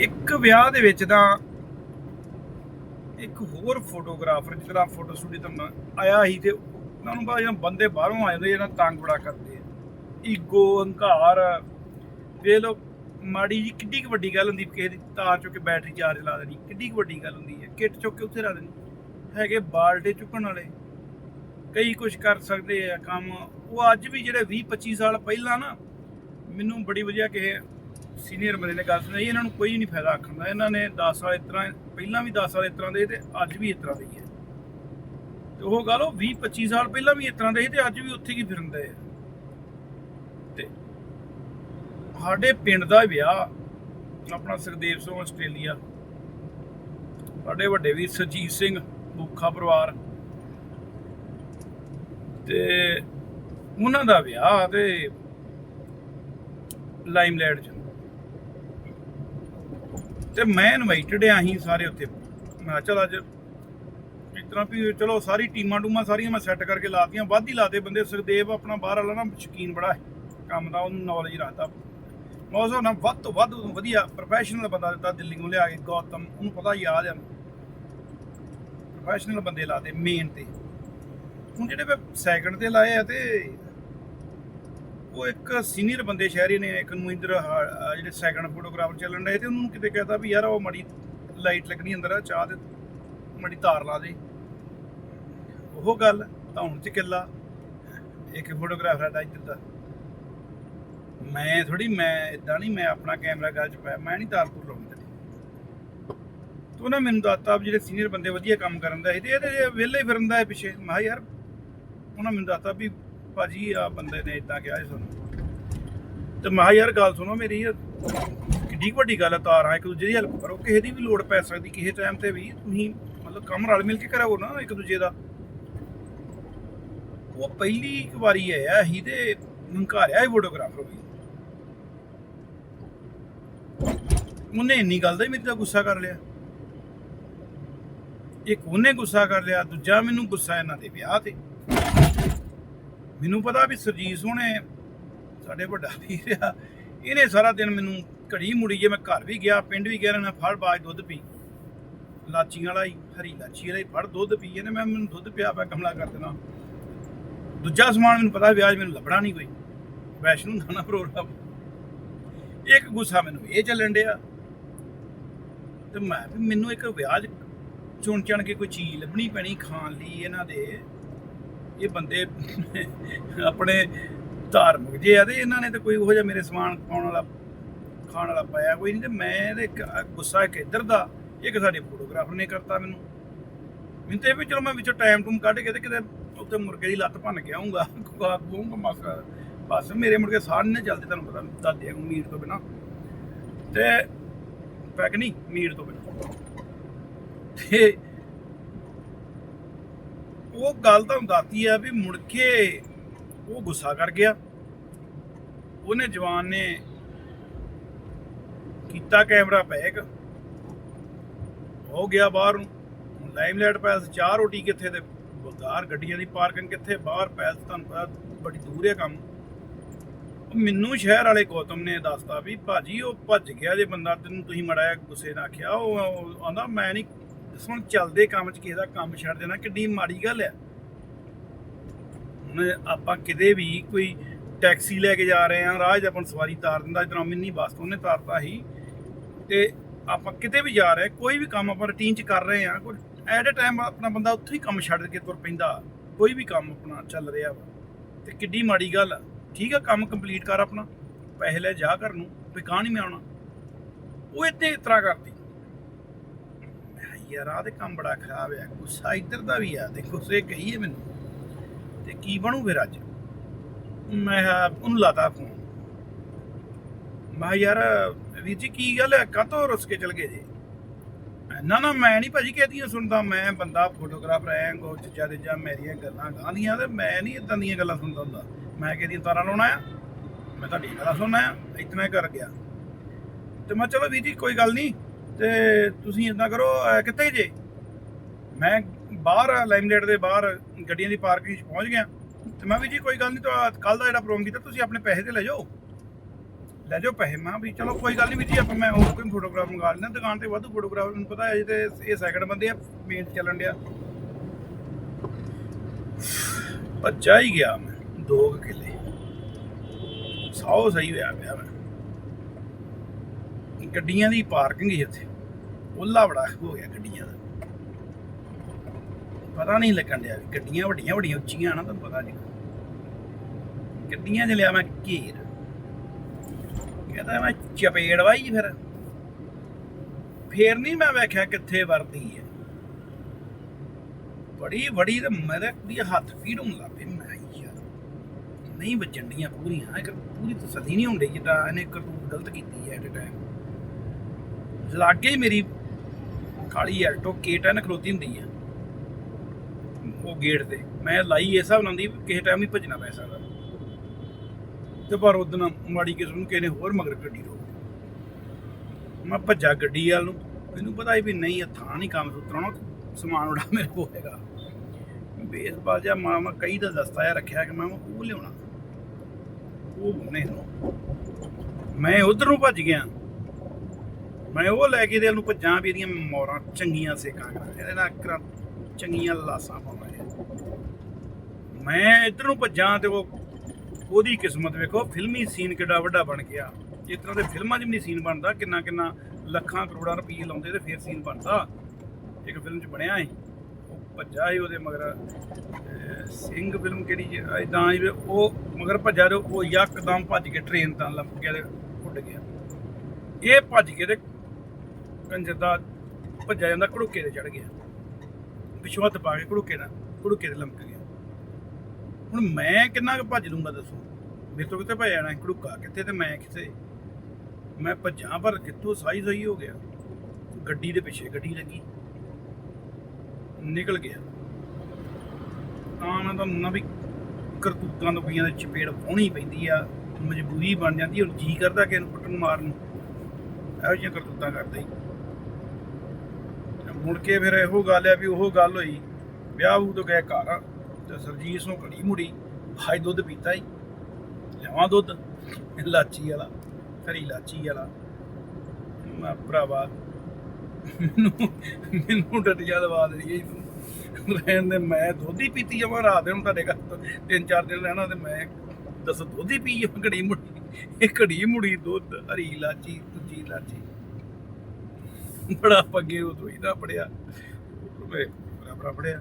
ਇੱਕ ਵਿਆਹ ਦੇ ਵਿੱਚ ਤਾਂ ਇੱਕ ਹੋਰ ਫੋਟੋਗ੍ਰਾਫਰ ਜਿਹੜਾ ਫੋਟੋ ਸਟੂਡੀਓ ਤੋਂ ਆਇਆ ਸੀ ਤੇ ਉਹਨਾਂ ਨੂੰ ਬਾਅਦ ਬੰਦੇ ਬਾਹਰੋਂ ਆਏ ਹੁੰਦੇ ਇਹਨਾਂ ਤੰਗ ਬੜਾ ਕਰਦੇ ਆ। ਈਗੋ, ਹੰਕਾਰ, ਵੇਖ ਲੋ ਮਾੜੀ ਜੀ ਕਿੱਡੀ ਕੁ ਵੱਡੀ ਗੱਲ ਹੁੰਦੀ, ਕਿਸੇ ਦੀ ਤਾਰ ਚੁੱਕ ਕੇ ਬੈਟਰੀ ਚਾਰਜ ਲਾ ਦੇਣੀ, ਕਿੱਡੀ ਕੁ ਵੱਡੀ ਗੱਲ ਹੁੰਦੀ ਹੈ। ਕਿੱਟ ਚੁੱਕ ਕੇ ਉੱਥੇ ਲਾ ਦੇਣੀ। ਹੈਗੇ ਬਾਲਟੇ ਚੁੱਕਣ ਵਾਲੇ। ਕਈ ਕੁਝ ਕਰ ਸਕਦੇ ਆ, ਕੰਮ। ਉਹ ਅੱਜ ਵੀ ਜਿਹੜੇ 20 25 ਸਾਲ ਪਹਿਲਾਂ ਨਾ, ਮੈਨੂੰ ਬੜੀ ਵਧੀਆ ਕਿਸੇ ਸੀਨੀਅਰ ਬੰਦੇ ਨੇ ਗੱਲ ਸੁਣਾਈ ਇਹਨਾਂ ਨੂੰ ਕੋਈ ਨਹੀਂ ਫਾਇਦਾ ਆਖਣ ਦਾ। ਇਹਨਾਂ ਨੇ 10 ਸਾਲ ਇਸ ਤਰ੍ਹਾਂ, ਪਹਿਲਾਂ ਵੀ 10 ਸਾਲ ਇਸ ਤਰ੍ਹਾਂ ਦੇ ਤੇ ਅੱਜ ਵੀ ਇਸ ਤਰ੍ਹਾਂ ਦੇ ਹੀ ਹੈ। ਤੇ ਉਹ ਗੱਲ ਉਹ 20 25 ਸਾਲ ਪਹਿਲਾਂ ਵੀ ਇਸ ਤਰ੍ਹਾਂ ਦੇ ਸੀ ਤੇ ਅੱਜ ਵੀ ਉੱਥੇ ਹੀ ਫਿਰਦੇ ਆ। ਤੇ ਸਾਡੇ ਪਿੰਡ ਦਾ ਵਿਆਹ, ਆਪਣਾ ਸੁਖਦੇਵ ਸਿੰਘ ਆਸਟ੍ਰੇਲੀਆ, ਸਾਡੇ ਵੱਡੇ ਵੀਰ ਸਰਜੀਤ ਸਿੰਘ ਬੂਖਾ ਪਰਿਵਾਰ। ਤੇ ਉਹਨਾਂ ਦਾ ਵਿਆਹ ਤੇ ਲਾਈਮਲਾਈਟ ਚ ਤੇ ਮੈਂ ਇਨਵਾਈਟਡ ਆ ਅਸੀਂ ਸਾਰੇ ਉੱਥੇ। ਮੈਂ ਕਿਹਾ ਅੱਜ ਇਸ ਤਰ੍ਹਾਂ ਵੀ ਚਲੋ ਸਾਰੀ ਟੀਮਾਂ ਟੂਮਾਂ ਸਾਰੀਆਂ ਮੈਂ ਸੈੱਟ ਕਰਕੇ ਲਾਤੀਆਂ, ਵੱਧ ਹੀ ਲਾਤੇ ਬੰਦੇ। ਸੁਖਦੇਵ ਆਪਣਾ ਬਾਹਰ ਵਾਲਾ ਨਾ ਸ਼ਕੀਨ ਬੜਾ ਹੈ। ਕੰਮ ਦਾ ਉਹਨੂੰ ਨੌਲੇਜ ਰੱਖਦਾ। ਮੌਸਮ ਨਾ ਵੱਧ ਤੋਂ ਵੱਧ ਵਧੀਆ ਪ੍ਰੋਫੈਸ਼ਨਲ ਬੰਦਾ ਦਿੱਤਾ, ਦਿੱਲੀ ਨੂੰ ਲਿਆ ਕੇ ਗੌਤਮ, ਉਹਨੂੰ ਪਤਾ ਯਾਦ ਆ। ਪ੍ਰੋਫੈਸ਼ਨਲ ਬੰਦੇ ਲਾਤੇ ਮੇਨ ਤੇ। ਹੁਣ ਜਿਹੜੇ ਮੈਂ ਸੈਕੰਡ ਤੇ ਲਾਏ ਆ ਤੇ ਉਹ ਇੱਕ ਸੀਨੀਅਰ ਬੰਦੇ ਸ਼ਹਿਰੀ ਨੇ, ਇੱਕ ਨੂੰ ਇੰਦਰ ਜਿਹੜੇ ਸੈਕੰਡ ਫੋਟੋਗ੍ਰਾਫਰ ਚੱਲਣ ਰਹੇ ਤੇ ਉਹਨੂੰ ਕਿਤੇ ਕਹਤਾ ਵੀ ਯਾਰ ਉਹ ਮੜੀ ਲਾਈਟ ਲੱਗਣੀ ਅੰਦਰ, ਚਾਹ ਤੇ ਮੜੀ ਤਾਰ ਲਾ ਦੇ। ਉਹ ਗੱਲ ਤਾਂ ਹੁਣ ਚ ਕਿੱਲਾ। ਇੱਕ ਫੋਟੋਗ੍ਰਾਫਰ ਦਾ ਇੱਧਰ ਦਾ। ਮੈਂ ਥੋੜੀ ਮੈਂ ਇਦਾਂ ਨਹੀਂ, ਮੈਂ ਆਪਣਾ ਕੈਮਰਾ ਗੱਲ ਚ ਪਾਇਆ, ਮੈਂ ਨਹੀਂ ਤਾਰ ਤੁਰ ਲਾਉਂਦਾ। ਤੂੰ ਨਾ ਮੈਨੂੰ ਦਾਤਾ ਵੀ ਜਿਹੜੇ ਸੀਨੀਅਰ ਬੰਦੇ ਵਧੀਆ ਕੰਮ ਕਰਨ ਦਾ ਸੀ ਤੇ ਇਹਦੇ ਵਿਹਲੇ ਫਿਰਨ ਦਾ ਪਿੱਛੇ। ਮੈਂ ਕਿਹਾ ਯਾਰ, ਉਹਨਾਂ ਮੈਨੂੰ ਦਾਤਾ ਵੀ ਭਾਜੀ, ਆ ਬੰਦੇ ਨੇ ਇਦਾਂ ਕਿਹਾ ਸੀ ਸਾਨੂੰ। ਤੇ ਮੈਂ ਕਿਹਾ, ਯਾਰ ਗੱਲ ਸੁਣੋ ਮੇਰੀ, ਕਿੱਡੀ ਵੱਡੀ ਗੱਲ ਹੈ ਤਾਰਾਂ ਇੱਕ ਦੂਜੇ ਦੀ ਹੈਲਪ ਕਰੋ। ਕਿਸੇ ਦੀ ਵੀ ਲੋੜ ਪੈ ਸਕਦੀ, ਕਿਸੇ ਟਾਈਮ ਤੇ ਵੀ। ਤੁਸੀਂ ਮਤਲਬ ਕੰਮ ਰਲ ਮਿਲ ਕੇ ਕਰਾਓ ਨਾ ਇੱਕ ਦੂਜੇ ਦਾ। ਉਹ ਪਹਿਲੀ ਇੱਕ ਵਾਰੀ ਆਇਆ ਸੀ ਤੇ ਹੰਕਾਰਿਆ ਇਹ ਫੋਟੋਗ੍ਰਾਫਰ ਵੀ ਉਹਨੇ ਇੰਨੀ ਗੱਲ ਦਾ ਹੀ ਮੇਰੇ ਤੇ ਗੁੱਸਾ ਕਰ ਲਿਆ। ਇੱਕ ਉਹਨੇ ਗੁੱਸਾ ਕਰ ਲਿਆ, ਦੂਜਾ ਮੈਨੂੰ ਗੁੱਸਾ ਇਹਨਾਂ ਦੇ ਵਿਆਹ ਤੇ। ਮੈਨੂੰ ਪਤਾ ਵੀ ਸਰਜੀਤ ਸੋਹਣੇ ਸਾਡੇ ਵੱਡਾ ਵੀਰ ਆ। ਇਹਨੇ ਸਾਰਾ ਦਿਨ ਮੈਨੂੰ ਘੜੀ ਮੁੜੀ ਜੇ ਮੈਂ ਘਰ ਵੀ ਗਿਆ, ਪਿੰਡ ਵੀ ਗਿਆ ਨਾ ਫੜ ਬਾਜ ਦੁੱਧ ਪੀ। ਲਾਚੀਆਂ ਵਾਲਾ ਹੀ, ਹਰੀ ਲਾਚੀ ਵਾਲਾ ਹੀ ਫੜ ਦੁੱਧ ਪੀ। ਇਹਨੇ ਮੈਂ ਮੈਨੂੰ ਦੁੱਧ ਪਿਆ ਪਿਆ ਕਮਲਾ ਕਰ ਦੇਣਾ। ਦੂਜਾ ਸਮਾਨ ਮੈਨੂੰ ਪਤਾ, ਵਿਆਜ ਮੈਨੂੰ ਲੱਭਣਾ ਨਹੀਂ ਕੋਈ। ਵੈਸ਼ਨੂ ਦਾ ਪ੍ਰੋਗਰਾਮ। ਇੱਕ ਗੁੱਸਾ ਮੈਨੂੰ ਇਹ ਚੱਲਣ ਡਿਆ ਤੇ ਮੈਂ ਵੀ ਮੈਨੂੰ ਇੱਕ ਵਿਆਜ ਚੁਣ ਚਣ ਕੇ ਕੋਈ ਚੀਜ਼ ਲੱਭਣੀ ਪੈਣੀ ਖਾਣ ਲਈ ਇਹਨਾਂ ਦੇ। ਇਹ ਬੰਦੇ ਆਪਣੇ ਧਾਰਮਿਕ ਜੇ ਆ ਤੇ ਇਹਨਾਂ ਨੇ ਤਾਂ ਕੋਈ ਉਹੋ ਜਿਹਾ ਮੇਰੇ ਸਮਾਨ ਪਾਉਣ ਵਾਲਾ, ਖਾਣ ਵਾਲਾ ਪਾਇਆ ਕੋਈ ਨਹੀਂ ਤੇ ਮੈਂ ਇਹਦੇ ਗੁੱਸਾ ਇੱਕ ਇੱਧਰ ਦਾ, ਇੱਕ ਸਾਡੇ ਫੋਟੋਗ੍ਰਾਫਰ ਨੇ ਕਰਤਾ ਮੈਨੂੰ। ਮੈਨੂੰ ਤੇ ਇਹ ਵੀ ਚਲੋ ਮੈਂ ਵਿੱਚੋਂ ਟਾਈਮ ਟੂਮ ਕੱਢ ਕੇ ਤੇ ਕਿਤੇ ਉੱਤੇ ਮੁਰਗੇ ਦੀ ਲੱਤ ਭੰਨ ਕੇ ਆਉਂਗਾ ਖਵਾ ਖੂੰਗਾ ਮਸਾ, ਬਸ ਮੇਰੇ ਮੁਰਗੇ ਸਾਰੇ ਨੇ ਜਲਦੀ ਤੁਹਾਨੂੰ ਪਤਾ, ਦਾਦੇ ਨੂੰ ਮੀਟ ਤੋਂ ਬਿਨਾ। ਤੇ ਪੈਕ ਨਹੀਂ, ਮੀਟ ਤੋਂ ਬਿਨਾ। ਤੇ ਉਹ ਗੱਲ ਤਾਂ ਦੱਸਦੀ ਆ ਵੀ ਮੁੜ ਕੇ ਉਹ ਗੁੱਸਾ ਕਰ ਗਿਆ। ਉਹਨੇ ਜਵਾਨ ਨੇ ਕੀਤਾ ਕੈਮਰਾ ਪੈਕ। ਹੋ ਗਿਆ ਬਾਹਰ। ਨੂੰ ਲਾਈਮਲਾਈਟ ਪੈਲਸ ਚਾਰ ਰੋਟੀ ਕਿੱਥੇ ਤੇ? ਬਗਾਰ ਗੱਡੀਆਂ ਦੀ ਪਾਰਕਿੰਗ ਕਿੱਥੇ? ਬਾਹਰ ਪੈਲਸ ਤੁਹਾਨੂੰ ਪਤਾ ਬੜੀ ਦੂਰ ਹੈ ਕੰਮ। ਮੈਨੂੰ ਸ਼ਹਿਰ ਵਾਲੇ ਗੌਤਮ ਨੇ ਦੱਸਤਾ ਵੀ ਭਾਜੀ ਉਹ ਭੱਜ ਗਿਆ ਜੇ ਬੰਦਾ। ਤੈਨੂੰ ਤੁਸੀਂ ਮੜਾਇਆ ਗੁੱਸੇ ਨਾਲ ਆਖਿਆ। ਉਹ ਆਂਦਾ ਮੈਂ ਨਹੀਂ ਹੁਣ ਚੱਲਦੇ ਕੰਮ 'ਚ ਕਿਸੇ ਦਾ ਕੰਮ ਛੱਡ ਦੇਣਾ, ਕਿੱਡੀ ਮਾੜੀ ਗੱਲ ਹੈ। ਹੁਣ ਆਪਾਂ ਕਿਤੇ ਵੀ ਕੋਈ ਟੈਕਸੀ ਲੈ ਕੇ ਜਾ ਰਹੇ ਆ ਰਾਹ 'ਚ ਆਪਾਂ ਸਵਾਰੀ ਤਾਰ ਦਿੰਦਾ ਜਿੱਦਾਂ ਮਿੰਨੀ ਬੱਸ ਉਹਨੇ ਤਾਰਤਾ ਸੀ। ਤੇ ਆਪਾਂ ਕਿਤੇ ਵੀ ਜਾ ਰਹੇ, ਕੋਈ ਵੀ ਕੰਮ ਆਪਾਂ ਰੁਟੀਨ 'ਚ ਕਰ ਰਹੇ ਆ ਕੋਈ ਐਟ ਅ ਟਾਈਮ ਆਪਣਾ ਬੰਦਾ ਉੱਥੇ ਹੀ ਕੰਮ ਛੱਡ ਕੇ ਤੁਰ ਪੈਂਦਾ, ਕੋਈ ਵੀ ਕੰਮ ਆਪਣਾ ਚੱਲ ਰਿਹਾ ਵਾ। ਤੇ ਕਿੱਡੀ ਮਾੜੀ ਗੱਲ ਆ। ਠੀਕ ਆ, ਕੰਮ ਕੰਪਲੀਟ ਕਰ ਆਪਣਾ, ਪੈਸੇ ਲੈ ਜਾ ਘਰ ਨੂੰ ਵੀ ਕਾਹ ਨਹੀਂ ਮੈਂ ਆਉਣਾ। ਉਹ ਇੱਥੇ ਇਸ ਤਰ੍ਹਾਂ ਕਰਦੀ। ਮੈਂ ਕਿਹਾ ਯਾਰ, ਆਹ ਕੰਮ ਬੜਾ ਖਰਾਬ ਆ। ਗੁੱਸਾ ਇੱਧਰ ਦਾ ਵੀ ਆ ਤੇ ਗੁੱਸੇ ਕਹੀਏ ਮੈਨੂੰ, ਤੇ ਕੀ ਬਣੂ ਫਿਰ ਅੱਜ? ਮੈਂ ਉਹਨੂੰ ਲਾਤਾ ਫੋਨ ਮੈਂ ਯਾਰ, ਵੀਰ ਜੀ, ਕੀ ਗੱਲ ਹੈ ਕਾਤੋਂ ਰੁੱਸ ਕੇ ਚਲ ਗਏ ਜੀ? ਨਾ ਨਾ, ਮੈਂ ਨਹੀਂ ਭਾਜੀ ਕਹਦੀਆਂ ਸੁਣਦਾ। ਮੈਂ ਬੰਦਾ ਫੋਟੋਗ੍ਰਾਫਰ ਐ ਗੋ ਚੱਜਾ ਦੇ ਜਾਂ ਮੇਰੀਆਂ ਗੱਲਾਂ ਗਾਂਦੀਆਂ ਤੇ ਮੈਂ ਨਹੀਂ ਇਦਾਂ ਦੀਆਂ ਗੱਲਾਂ ਸੁਣਦਾ ਹੁੰਦਾ। ਮੈਂ ਕਿਹਦੀਆਂ ਤਾਰਾਂ ਲਾਉਣਾ ਆ। ਮੈਂ ਤੁਹਾਡੀ ਗੱਲਾਂ ਸੁਣਨਾ ਆ। ਇਤਨਾ ਹੀ ਕਰ ਗਿਆ। ਤੇ ਮੈਂ ਚਲੋ ਵੀਰ ਜੀ, ਕੋਈ ਗੱਲ ਨਹੀਂ। ਤੇ ਤੁਸੀਂ ਇਦਾਂ ਕਰੋ, ਅਹ, ਕਿੱਥੇ ਜੇ? ਮੈਂ ਬਾਹਰ ਲਾਈਮਲੇਟ ਦੇ ਬਾਹਰ ਗੱਡੀਆਂ ਦੀ ਪਾਰਕਿੰਗ 'ਚ ਪਹੁੰਚ ਗਿਆ। ਤੇ ਮੈਂ ਵੀ ਜੀ ਕੋਈ ਗੱਲ ਨਹੀਂ ਤਾਂ ਕੱਲ ਦਾ ਜਿਹੜਾ ਪ੍ਰੋਗਰਾਮ ਕੀਤਾ, ਤੁਸੀਂ ਆਪਣੇ ਪੈਸੇ ਤੇ ਲੈ ਜਾਓ। ਲੈ ਜਾਓ ਪੈਸੇ, ਮੈਂ ਕਿਹਾ ਵੀ ਚਲੋ ਕੋਈ ਗੱਲ ਨਹੀਂ ਵੀ ਜੀ, ਆਪਾਂ ਮੈਂ ਹੋਰ ਕੋਈ ਫੋਟੋਗ੍ਰਾਫ ਮੰਗਾ ਲੈਂਦਾ, ਦੁਕਾਨ ਤੇ ਵਾਧੂ ਫੋਟੋਗ੍ਰਾਫ ਮੈਨੂੰ ਪਤਾ ਹੈ ਤੇ ਇਹ ਸੈਕਿੰਡ ਬੰਦੇ ਆ ਮੇਨ ਚੱਲਣ ਡਿਆ। ਬੱਚਾ ਹੀ ਗਿਆ ਮੈਂ, ਦੋ ਕੁ ਕਿੱਲੇ। ਸੌ ਸਹੀ ਹੋਇਆ ਪਿਆ ਮੈਂ। ਗੱਡੀਆਂ ਦੀ ਪਾਰਕਿੰਗ ਹੀ ਇੱਥੇ। ਉੱਲਾ ਬੜਾ ਹੋ ਗਿਆ ਗੱਡੀਆਂ ਦਾ। ਪਤਾ ਨਹੀਂ ਲੱਗਣ ਡਿਆ ਗੱਡੀਆਂ ਵੱਡੀਆਂ ਵੱਡੀਆਂ ਉੱਚੀਆਂ ਨਾ ਤੁਹਾਨੂੰ ਪਤਾ ਨਹੀਂ। ਗੱਡੀਆਂ 'ਚ ਲਿਆ ਮੈਂ ਘੇਰ। ਕਹਿੰਦਾ ਮੈਂ ਚਪੇੜ ਵਾਈ ਫਿਰ। ਫੇਰ ਨਹੀਂ ਮੈਂ ਵੇਖਿਆ ਕਿੱਥੇ ਵਰਦੀ ਹੈ। ਬੜੀ ਬੜੀ ਤੇ ਮੇਰੇ ਕੁੜੀ ਹੱਥ ਪੀੜ ਹੋਣ ਲੱਗ ਮੈਂ ਯਾਰ, ਨਹੀਂ ਵੱਜਣ ਡੀਆਂ ਪੂਰੀਆਂ। ਇੱਕ ਪੂਰੀ ਤਸੱਲੀ ਨਹੀਂ ਹੁੰਦੀ ਜਿੱਦਾਂ ਇਹਨੇ ਕਰਤੂਤ ਗਲਤ ਕੀਤੀ ਹੈ ਐਟ ਟਾਈਮ ਲਾਗੇ ਮੇਰੀ ਕਾਲੀ ਐਲਟੋ K10 ਖਲੋਤੀ ਹੁੰਦੀ ਆ ਉਹ ਗੇਟ ਤੇ। ਮੈਂ ਲਾਈ ਇਸ ਹਿਸਾਬ ਨਾਲ ਦੀ, ਕਿਸੇ ਟਾਈਮ ਹੀ ਭੱਜਣਾ ਪੈ ਸਕਦਾ। ਤੇ ਪਰ ਉਦੋਂ ਮਾੜੀ ਕਿਸਮ ਨੂੰ ਕਿਸੇ ਨੇ ਹੋਰ ਮਗਰ ਗੱਡੀ ਰੋਕ ਮੈਂ ਭੱਜਾ ਗੱਡੀ ਵਾਲ ਨੂੰ। ਮੈਨੂੰ ਪਤਾ ਹੀ ਵੀ ਨਹੀਂ, ਇਹ ਥਾਂ ਨਹੀਂ ਕੰਮ ਸੁਤਰਾਉਣਾ ਸਮਾਨ ਉਡਾ ਮੇਰੇ ਕੋਲ ਹੈਗਾ। ਬੇਸਬਾਲ ਜਾਂ ਮੈਂ ਕਈ ਦਾ ਦਸਤਾ ਜਿਹਾ ਰੱਖਿਆ ਕਿ ਮੈਂ ਉਹ ਲਿਆਉਣਾ। ਉਹ ਬਣੇ ਨੂੰ। ਮੈਂ ਉਧਰ ਨੂੰ ਭੱਜ ਗਿਆ। ਮੈਂ ਉਹ ਲੈ ਕੇ ਦੇ ਨੂੰ ਭੱਜਾਂ ਵੀ ਇਹਦੀਆਂ ਮੋਰਾਂ ਚੰਗੀਆਂ ਸੇਕਾਂਗਾ ਇਹਦੇ ਨਾਲ ਚੰਗੀਆਂ ਲਾਸਾਂ ਪਾਵਾਂ ਮੈਂ ਇੱਧਰ ਨੂੰ ਭੱਜਾਂ ਤੇ ਉਹ ਉਹਦੀ ਕਿਸਮਤ ਵੇਖੋ, ਫਿਲਮੀ ਸੀਨ ਕਿੱਡਾ ਵੱਡਾ ਬਣ ਗਿਆ। ਇਸ ਤਰ੍ਹਾਂ ਦੇ ਫਿਲਮਾਂ 'ਚ ਵੀ ਨਹੀਂ ਸੀਨ ਬਣਦਾ ਕਿੰਨਾ ਕਿੰਨਾ ਲੱਖਾਂ ਕਰੋੜਾਂ ਰੁਪਏ ਲਾਉਂਦੇ ਤੇ ਫਿਰ ਸੀਨ ਬਣਦਾ। ਇੱਕ ਫਿਲਮ 'ਚ ਬਣਿਆ ਹੈ ਉਹ ਭੱਜਾ ਸੀ ਉਹਦੇ ਮਗਰ ਸਿੰਘ ਫਿਲਮ ਕਿਹੜੀ ਇਦਾਂ ਹੀ ਉਹ ਮਗਰ ਭੱਜਾ ਤੇ ਉਹ ਯਕਦਮ ਭੱਜ ਕੇ ਟ੍ਰੇਨ ਤਾਂ ਲੰਪ ਗਿਆ ਤੇ ਉੱਡ ਗਿਆ। ਇਹ ਭੱਜ ਕੇ ਤੇ ਕੰਜਰ ਦਾ ਭੱਜਾ ਜਾਂਦਾ, ਘੜੂਕੇ ਤੇ ਚੜ ਗਿਆ। ਪਿਛੋਂ ਹੱਥ ਪਾ ਕੇ ਘੜੂਕੇ ਨਾਲ, ਘੜੂਕੇ ਤੇ ਲੰਮਕ ਗਿਆ। ਹੁਣ ਮੈਂ ਕਿੰਨਾ ਕੁ ਭੱਜ ਲੂੰਗਾ ਦੱਸੋ? ਮੇਰੇ ਤੋਂ ਕਿੱਥੇ ਭੱਜ ਜਾਣਾ? ਘੜੂਕਾ ਕਿੱਥੇ ਤੇ ਮੈਂ ਕਿੱਥੇ? ਮੈਂ ਭੱਜਾਂ, ਪਰ ਕਿੱਥੋਂ ਸਾਈ ਸਹੀ ਹੋ ਗਿਆ? ਗੱਡੀ ਦੇ ਪਿੱਛੇ ਗੱਡੀ ਲੱਗੀ। ਨਿਕਲ ਗਿਆ। ਤਾਂ ਮੈਂ ਤੁਹਾਨੂੰ ਨਾ ਵੀ ਕਰਤੂਤਾਂ ਲੋਕੀਆਂ ਦੇ ਚਪੇੜ ਪਾਉਣੀ ਪੈਂਦੀ ਆ, ਮਜਬੂਰੀ ਬਣ ਜਾਂਦੀ ਹੁਣ ਜੀ ਕਰਦਾ ਕਿ ਇਹਨੂੰ ਕੁੱਟਣ ਮਾਰਨ। ਇਹੋ ਜਿਹੀਆਂ ਕਰਤੂਤਾਂ ਕਰਦਾ। ਹੀ ਮੁੜ ਕੇ ਫਿਰ ਇਹੋ ਗੱਲ ਆ ਵੀ ਉਹ ਗੱਲ ਹੋਈ, ਵਿਆਹ ਉਹ ਤੋਂ ਗਏ ਘਰ, ਤੇ ਸਰਜੀਤ ਨੂੰ ਘੜੀ ਮੁੜੀ ਹਾਈ ਦੁੱਧ ਪੀਤਾ ਹੀ ਲਿਆਵਾਂ ਦੁੱਧ ਲਾਚੀ ਵਾਲਾ ਘਰੀ ਲਾਚੀ ਵਾਲਾ। ਮੈਂ ਭਰਾਵਾ, ਮੈਨੂੰ ਮੈਨੂੰ ਡਟਿਆ ਦਵਾ ਦੇਈ ਤੂੰ ਰਹਿਣ ਦੇ, ਮੈਂ ਦੁੱਧ ਹੀ ਪੀਤੀ ਜਾਵਾਂ ਰਾਤ ਨੂੰ ਤੁਹਾਡੇ ਘਰ ਤਿੰਨ ਚਾਰ ਦਿਨ ਰਹਿਣਾ ਤੇ ਮੈਂ ਦੱਸ ਦੁੱਧ ਹੀ ਪੀ ਜਾਵਾਂ ਘੜੀ ਮੁੜੀ, ਇਹ ਘੜੀ ਮੁੜੀ ਦੁੱਧ, ਹਰੀ ਲਾਚੀ ਦੂਜੀ ਲਾਚੀ ਬੜਾ ਪੱਗੇ ਉਹ ਤੋਂ ਇਹਦਾ ਪੜਿਆ। ਬਰਾਬਰ ਪੜਿਆ।